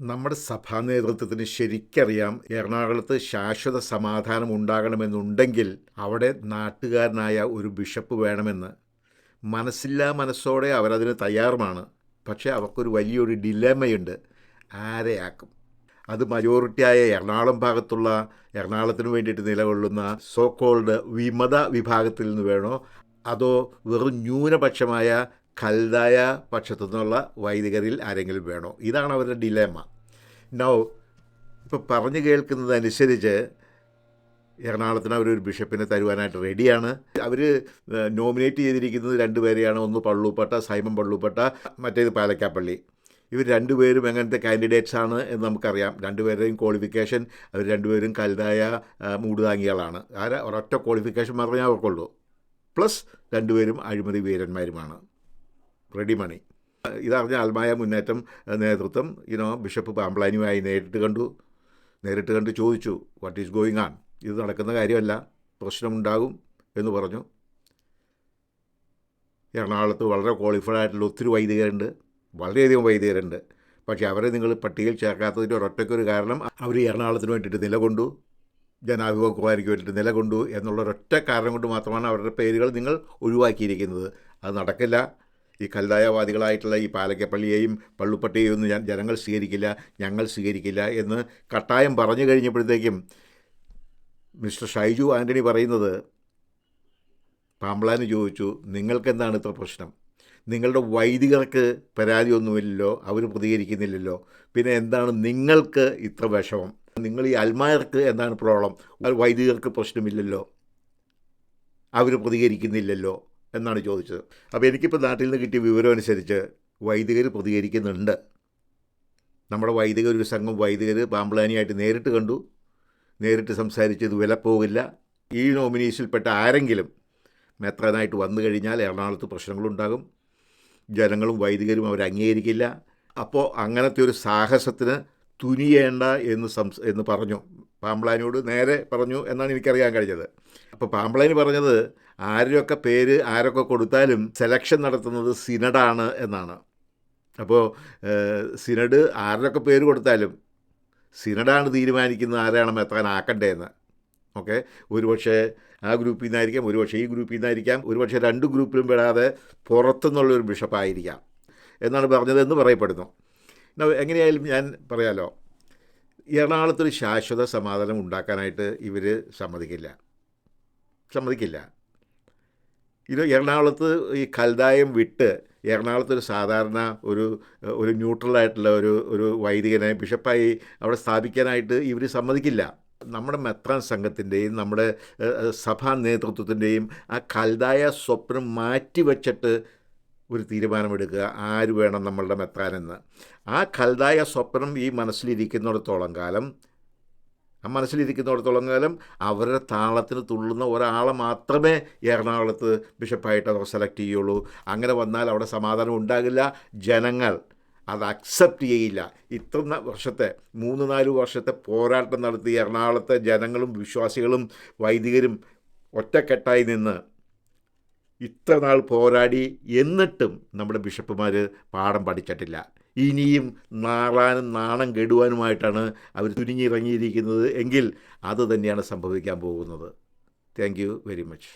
നമ്മുടെ സഭാ നേതൃത്വത്തിന് ശരിക്കറിയാം എറണാകുളത്ത് ശാശ്വത സമാധാനം ഉണ്ടാകണമെന്നുണ്ടെങ്കിൽ അവിടെ നാട്ടുകാരനായ ഒരു ബിഷപ്പ് വേണമെന്ന്. മനസ്സില്ലാ മനസ്സോടെ അവരതിന് തയ്യാറുമാണ്. പക്ഷേ അവർക്കൊരു വലിയൊരു ഡിലേമയുണ്ട്. ആരെയാക്കും? അത് മജോറിറ്റിയായ എറണാകുളം ഭാഗത്തുള്ള എറണാകുളത്തിന് വേണ്ടിയിട്ട് നിലകൊള്ളുന്ന സോ കോൾഡ് വിമത വിഭാഗത്തിൽ നിന്ന് വേണോ? അതോ വെറും ന്യൂനപക്ഷമായ കൽതായ പക്ഷത്തു നിന്നുള്ള വൈദികരിൽ ആരെങ്കിലും വേണോ? ഇതാണ് അവരുടെ ഡിലേമ. നൗ ഇപ്പോൾ പറഞ്ഞു കേൾക്കുന്നതനുസരിച്ച് എറണാകുളത്തിന് അവരൊരു ബിഷപ്പിനെ തരുവാനായിട്ട് റെഡിയാണ് അവർ നോമിനേറ്റ് ചെയ്തിരിക്കുന്നത് രണ്ടുപേരെയാണ് ഒന്ന് പള്ളൂപ്പട്ട സൈമൻ പള്ളൂപ്പട്ട മറ്റേത് പാലക്കാപ്പള്ളി. ഇവർ രണ്ടുപേരും എങ്ങനത്തെ കാൻഡിഡേറ്റ്സ് ആണ് എന്ന് നമുക്കറിയാം. രണ്ടുപേരുടെയും ക്വാളിഫിക്കേഷൻ അവർ രണ്ടുപേരും കലുതായ മൂടുതാങ്ങികളാണ്. ആരാ? ഒരൊറ്റ ക്വാളിഫിക്കേഷൻ മാത്രമേ അവർക്കുള്ളൂ. പ്ലസ് രണ്ടുപേരും അഴിമതി വീരന്മാരുമാണ്. റെഡി മണി ഇതറിഞ്ഞ ആത്മായ മുന്നേറ്റം നേതൃത്വം യുനോ ബിഷപ്പ് പാമ്പ്ലാനിയുമായി നേരിട്ട് കണ്ടു. നേരിട്ട് കണ്ട് ചോദിച്ചു വാട്ട് ഈസ് ഗോയിങ് ആൺ ഇത് നടക്കുന്ന കാര്യമല്ല. പ്രശ്നമുണ്ടാകും എന്ന് പറഞ്ഞു. എറണാകുളത്ത് വളരെ ക്വാളിഫൈഡ് ആയിട്ടുള്ള ഒത്തിരി വൈദികരുണ്ട്. വളരെയധികം വൈദികരുണ്ട്. പക്ഷേ അവരെ നിങ്ങൾ പട്ടികയിൽ ചേർക്കാത്തതിന്റെ ഒരൊറ്റയ്ക്കൊരു കാരണം അവർ എറണാകുളത്തിന് വേണ്ടിയിട്ട് നിലകൊണ്ടു. ജനാഭിമുഖമാർക്ക് വേണ്ടിയിട്ട് നിലകൊണ്ടു. എന്നുള്ള ഒരൊറ്റ കാരണം കൊണ്ട് മാത്രമാണ് അവരുടെ പേരുകൾ നിങ്ങൾ ഒഴിവാക്കിയിരിക്കുന്നത്. അത് നടക്കില്ല. ഈ കല്ലായവാദികളായിട്ടുള്ള ഈ പാലക്കപ്പള്ളിയെയും പള്ളുപ്പട്ടിയെയും ഒന്നും ജനങ്ങൾ സ്വീകരിക്കില്ല ഞങ്ങൾ സ്വീകരിക്കില്ല എന്ന് കട്ടായം പറഞ്ഞു കഴിഞ്ഞപ്പോഴത്തേക്കും മിസ്റ്റർ ഷൈജു ആന്റണി പറയുന്നത് പാമ്പ്ലാന് ചോദിച്ചു നിങ്ങൾക്കെന്താണ് ഇത്ര പ്രശ്നം? നിങ്ങളുടെ വൈദികർക്ക് പരാതിയൊന്നുമില്ലല്ലോ അവർ പ്രതികരിക്കുന്നില്ലല്ലോ. പിന്നെ എന്താണ് നിങ്ങൾക്ക് ഇത്ര വിഷമം? നിങ്ങൾ ഈ അൽമാർക്ക് എന്താണ് പ്രോബ്ലം? വൈദികർക്ക് പ്രശ്നമില്ലല്ലോ. അവർ പ്രതികരിക്കുന്നില്ലല്ലോ. എന്നാണ് ചോദിച്ചത്. അപ്പോൾ എനിക്കിപ്പോൾ നാട്ടിൽ നിന്ന് കിട്ടിയ വിവരം അനുസരിച്ച് വൈദികർ പ്രതികരിക്കുന്നുണ്ട്. നമ്മുടെ വൈദികർ ഒരു സംഘം വൈദികർ പാമ്പ്ലാനിയായിട്ട് നേരിട്ട് കണ്ടു. നേരിട്ട് സംസാരിച്ച് ഇത് വില പോകില്ല ഈ നോമിനീസിൽപ്പെട്ട ആരെങ്കിലും മെത്രാനായിട്ട് വന്നു കഴിഞ്ഞാൽ എറണാകുളത്ത് പ്രശ്നങ്ങളുണ്ടാകും. ജനങ്ങളും വൈദികരും അവർ അംഗീകരിക്കില്ല. അപ്പോൾ അങ്ങനത്തെ ഒരു സാഹസത്തിന് തുനിയേണ്ട എന്ന് സംസ് എന്ന് പറഞ്ഞു. പാമ്പ്ലാനിയോട് നേരെ പറഞ്ഞു എന്നാണ് എനിക്കറിയാൻ കഴിഞ്ഞത്. അപ്പോൾ പാമ്പ്ളാനി പറഞ്ഞത് ആരൊക്കെ പേര് ആരൊക്കെ കൊടുത്താലും സെലക്ഷൻ നടത്തുന്നത് സിനഡാണ് എന്നാണ്. അപ്പോൾ സിനഡ് ആരൊക്കെ പേര് കൊടുത്താലും സിനഡാണ് തീരുമാനിക്കുന്നത് ആരാണ് മെത്താനാക്കണ്ടേന്ന് ഓക്കെ? ഒരുപക്ഷെ ആ ഗ്രൂപ്പിൽ നിന്നായിരിക്കാം ഒരുപക്ഷെ ഈ ഗ്രൂപ്പിൽ നിന്നായിരിക്കാം ഒരുപക്ഷെ രണ്ട് ഗ്രൂപ്പിലും പെടാതെ പുറത്തുനിന്നുള്ളൊരു ബിഷപ്പായിരിക്കാം എന്നാണ് പറഞ്ഞതെന്ന് പറയപ്പെടുന്നു. എങ്ങനെയായാലും ഞാൻ പറയാലോ എറണാകുളത്തൊരു ശാശ്വത സമാധാനം ഉണ്ടാക്കാനായിട്ട് ഇവർ സമ്മതിക്കില്ല. സമ്മതിക്കില്ല. ഇത് എറണാകുളത്ത് ഈ കൽദായം വിട്ട് എറണാകുളത്ത് ഒരു സാധാരണ ഒരു ഒരു ന്യൂട്രലായിട്ടുള്ള ഒരു ഒരു വൈദികനെ ബിഷപ്പായി അവിടെ സ്ഥാപിക്കാനായിട്ട് ഇവർ സമ്മതിക്കില്ല. നമ്മുടെ മെത്രാൻ സംഘത്തിന്റെയും നമ്മുടെ സഭാ നേതൃത്വത്തിന്റെയും ആ കൽതായ സ്വപ്നം മാറ്റിവെച്ചിട്ട് ഒരു തീരുമാനമെടുക്കുക. ആര് വേണം നമ്മളുടെ മെത്താനെന്ന് ആ കൽതായ സ്വപ്നം ഈ മനസ്സിലിരിക്കുന്നിടത്തോളം കാലം ആ മനസ്സിലിരിക്കുന്നിടത്തോളം കാലം അവരുടെ താളത്തിന് തുള്ളുന്ന ഒരാളെ മാത്രമേ എറണാകുളത്ത് ബിഷപ്പായിട്ട് അവർ സെലക്ട് ചെയ്യുള്ളൂ. അങ്ങനെ വന്നാൽ അവിടെ സമാധാനം ഉണ്ടാകില്ല. ജനങ്ങൾ അത് അക്സെപ്റ്റ് ചെയ്യില്ല. ഇത്ര വർഷത്തെ മൂന്ന് നാല് വർഷത്തെ പോരാട്ടം നടത്തി എറണാകുളത്തെ ജനങ്ങളും വിശ്വാസികളും വൈദികരും ഒറ്റക്കെട്ടായി നിന്ന് ഇത്ര നാൾ പോരാടി എന്നിട്ടും നമ്മുടെ ബിഷപ്പുമാർ പാഠം പഠിച്ചിട്ടില്ല. ഇനിയും നാളാനും നാണം കെടുവാനുമായിട്ടാണ് അവർ തുനിഞ്ഞിറങ്ങിയിരിക്കുന്നത് എങ്കിൽ അത് തന്നെയാണ് സംഭവിക്കാൻ പോകുന്നത്. Thank very much